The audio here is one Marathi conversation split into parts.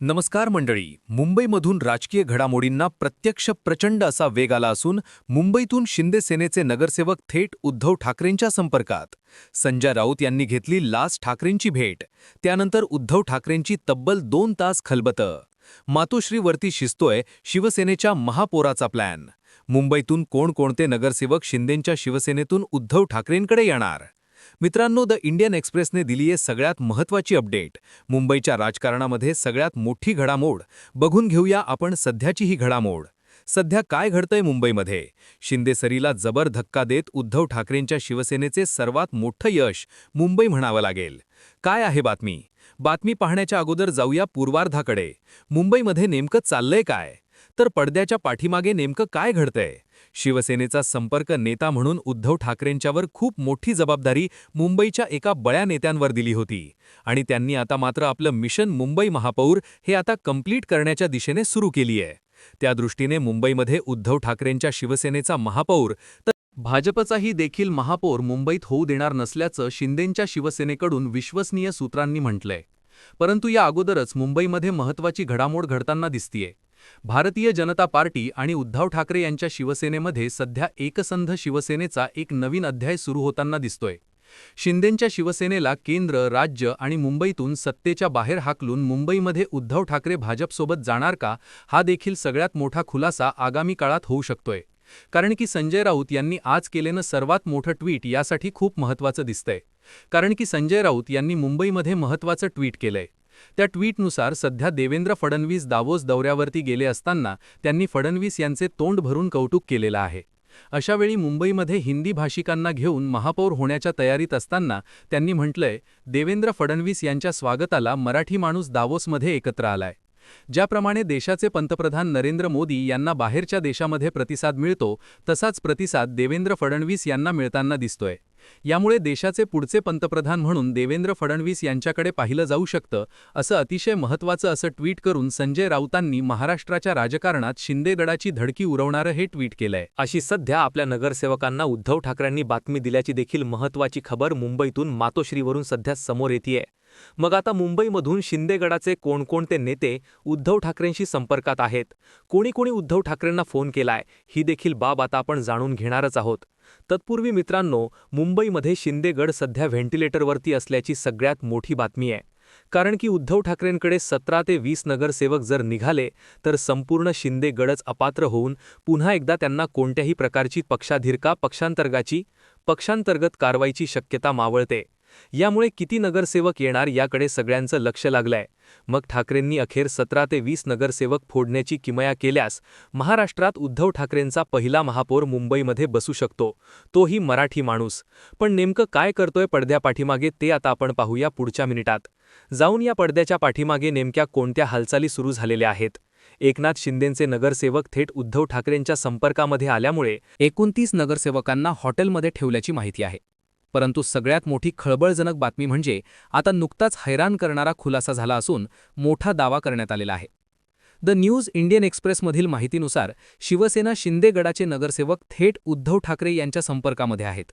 नमस्कार मंडळी. मुंबईमधून राजकीय घडामोडींना प्रत्यक्ष प्रचंड असा वेग आला असून मुंबईतून शिंदे सेनेचे नगरसेवक थेट उद्धव ठाकरेंच्या संपर्कात. संजय राऊत यांनी घेतली लास ठाकरेंची भेट. त्यानंतर उद्धव ठाकरेंची तब्बल दोन तास खलबतं. मातोश्रीवरती शिजतोय शिवसेनेच्या महापोराचा प्लॅन मुंबईतून कोणकोणते नगरसेवक शिंदेंच्या शिवसेनेतून उद्धव ठाकरेंकडे येणार? मित्रांनो द इंडियन एक्सप्रेसने दिली आहे सगळ्यात महत्त्वाची अपडेट. मुंबईच्या राजकारणामध्ये सगळ्यात मोठी घडामोड. बघून घेऊया आपण सध्याची ही घडामोड. सध्या काय घडतंय मुंबईमध्ये? शिंदेसरीला जबर धक्का देत उद्धव ठाकरेंच्या शिवसेनेचे सर्वात मोठं यश मुंबई म्हणावं लागेल. काय आहे बातमी? बातमी पाहण्याच्या अगोदर जाऊया पूर्वार्धाकडे. मुंबईमध्ये नेमकं चाललंय काय? तर पडद्याच्या पाठीमागे नेमकं काय घडतंय? शिवसेनेचा संपर्क नेता म्हणून उद्धव ठाकरेंच्यावर खूप मोठी जबाबदारी मुंबईच्या एका बळ्या नेत्यांवर दिली होती. आणि त्यांनी आता मात्र आपलं मिशन मुंबई महापौर हे आता कंप्लीट करण्याच्या दिशेने सुरू केली आहे त्या दृष्टीने मुंबईमध्ये उद्धव ठाकरेंच्या शिवसेनेचा महापौर तर भाजपचाही देखील महापौर मुंबईत होऊ देणार नसल्याचं शिंदेंच्या शिवसेनेकडून विश्वसनीय सूत्रांनी म्हटलंय. परंतु या अगोदरच मुंबईमध्ये महत्त्वाची घडामोड घडताना दिसतीये. भारतीय जनता पार्टी आणि उद्धव ठाकरे यांच्या शिवसेनेमध्ये सध्या एकसंध शिवसेनेचा एक नवीन अध्याय सुरू होताना दिसतोय. शिंदेंच्या शिवसेनेला केंद्र राज्य आणि मुंबईतून सत्तेच्या बाहेर हाकलून मुंबईमध्ये उद्धव ठाकरे भाजपसोबत जाणार का हा देखील सगळ्यात मोठा खुलासा आगामी काळात होऊ शकतोय. कारण की संजय राऊत यांनी आज केलेलं सर्वात मोठं ट्विट यासाठी खूप महत्त्वाचं दिसतंय. कारण की संजय राऊत यांनी मुंबईमध्ये महत्त्वाचं ट्विट केलंय. त्या ट्विटनुसार सध्या देवेंद्र फडणवीस दावोस दौऱ्यावरती गेले असताना त्यांनी फडणवीस यांचे तोंड भरून कौतुक केलेलं आहे. अशावेळी मुंबईमध्ये हिंदी भाषिकांना घेऊन महापौर होण्याच्या तयारीत असताना त्यांनी म्हटलंय देवेंद्र फडणवीस यांच्या स्वागताला मराठी माणूस दावोसमध्ये एकत्र आलाय. ज्याप्रमाणे देशाचे पंतप्रधान नरेंद्र मोदी यांना बाहेरच्या देशामध्ये प्रतिसाद मिळतो तसाच प्रतिसाद देवेंद्र फडणवीस यांना मिळताना दिसतोय. यामुळे देशाचे पुढचे पंतप्रधान म्हणून देवेंद्र फडणवीस यांच्याकडे पाहिलं जाऊ शकतं असं अतिशय महत्त्वाचं असं ट्विट करून संजय राऊतांनी महाराष्ट्राच्या राजकारणात शिंदेगडाची धडकी उरवणारं हे ट्विट केलंय. अशी सध्या आपल्या नगरसेवकांना उद्धव ठाकरेंनी बातमी दिल्याची देखील महत्त्वाची खबर मुंबईतून मातोश्रीवरून सध्या समोर येतेय. मग आता मुंबईमधून शिंदेगडाचे कोणकोणते नेते उद्धव ठाकरेंशी संपर्कात आहेत? कोणी कोणी उद्धव ठाकरेंना फोन केलाय? ही देखील बाब आता आपण जाणून घेणारच आहोत. तत्पूर्वी मित्रांनो मुंबईमध्ये शिंदेगड सध्या व्हेंटिलेटरवरती असल्याची सगळ्यात मोठी बातमी आहे. कारण की उद्धव ठाकरेंकडे सतरा ते वीस नगरसेवक जर निघाले तर संपूर्ण शिंदेगडच अपात्र होऊन पुन्हा एकदा त्यांना कोणत्याही प्रकारची पक्षाधिरका पक्षांतर्गाची पक्षांतर्गत कारवाईची शक्यता मावळते. यामुळे किती नगरसेवक येणार याकडे सगळ्यांचं लक्ष लागलंय. मग ठाकरेंनी अखेर सतरा ते वीस नगरसेवक फोडण्याची किमया केल्यास महाराष्ट्रात उद्धव ठाकरेंचा पहिला महापौर मुंबईमध्ये बसू शकतो. तोही मराठी माणूस. पण नेमकं काय करतोय पडद्या पाठीमागे ते आता आपण पाहूया पुढच्या मिनिटात. जाऊन या पडद्याच्या पाठीमागे नेमक्या कोणत्या हालचाली सुरू झालेल्या आहेत? एकनाथ शिंदेंचे नगरसेवक थेट उद्धव ठाकरेंच्या संपर्कामध्ये आल्यामुळे एकोणतीस नगरसेवकांना हॉटेलमध्ये ठेवल्याची माहिती आहे. परंतु सगळ्यात मोठी खळबळजनक बातमी म्हणजे आता नुकताच हैराण करणारा खुलासा झाला असून मोठा दावा करण्यात आलेला आहे. द न्यूज इंडियन एक्सप्रेसमधील माहितीनुसार शिवसेना शिंदेगडाचे नगरसेवक थेट उद्धव ठाकरे यांच्या संपर्कामध्ये आहेत.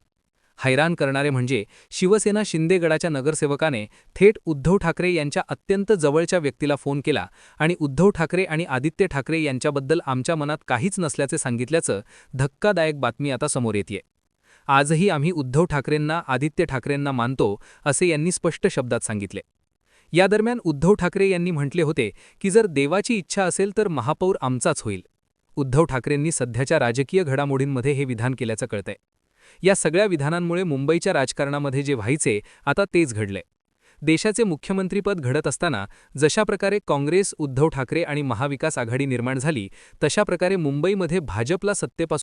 हैराण करणारे म्हणजे शिवसेना शिंदेगडाच्या नगरसेवकाने थेट उद्धव ठाकरे यांच्या अत्यंत जवळच्या व्यक्तीला फोन केला आणि उद्धव ठाकरे आणि आदित्य ठाकरे यांच्याबद्दल आमच्या मनात काहीच नसल्याचे सांगितल्याचं धक्कादायक बातमी आता समोर येते आजही आम्ही उद्धव ठाकरेंना आदित्य ठाकरेंना मानतो असे यांनी स्पष्ट शब्दात सांगितले. या दरम्यान उद्धव ठाकरे यांनी म्हटले होते की जर देवाची इच्छा असेल तर महापौर आमचाच होईल. उद्धव ठाकरेंनी सध्याच्या राजकीय घडामोडींमध्ये हे विधान केल्याचं कळतंय. या सगळ्या विधानांमुळे मुंबईच्या राजकारणामध्ये जे व्हायचे आता तेच घडले देशाचे मुख्यमंत्रीपद घडत असताना जशा प्रकारे काँग्रेस उद्धव ठाकरे आणि महाविकास आघाडी निर्माण झाली तशा प्रकारे मुंबईमध्ये भाजपला सत्तेपासून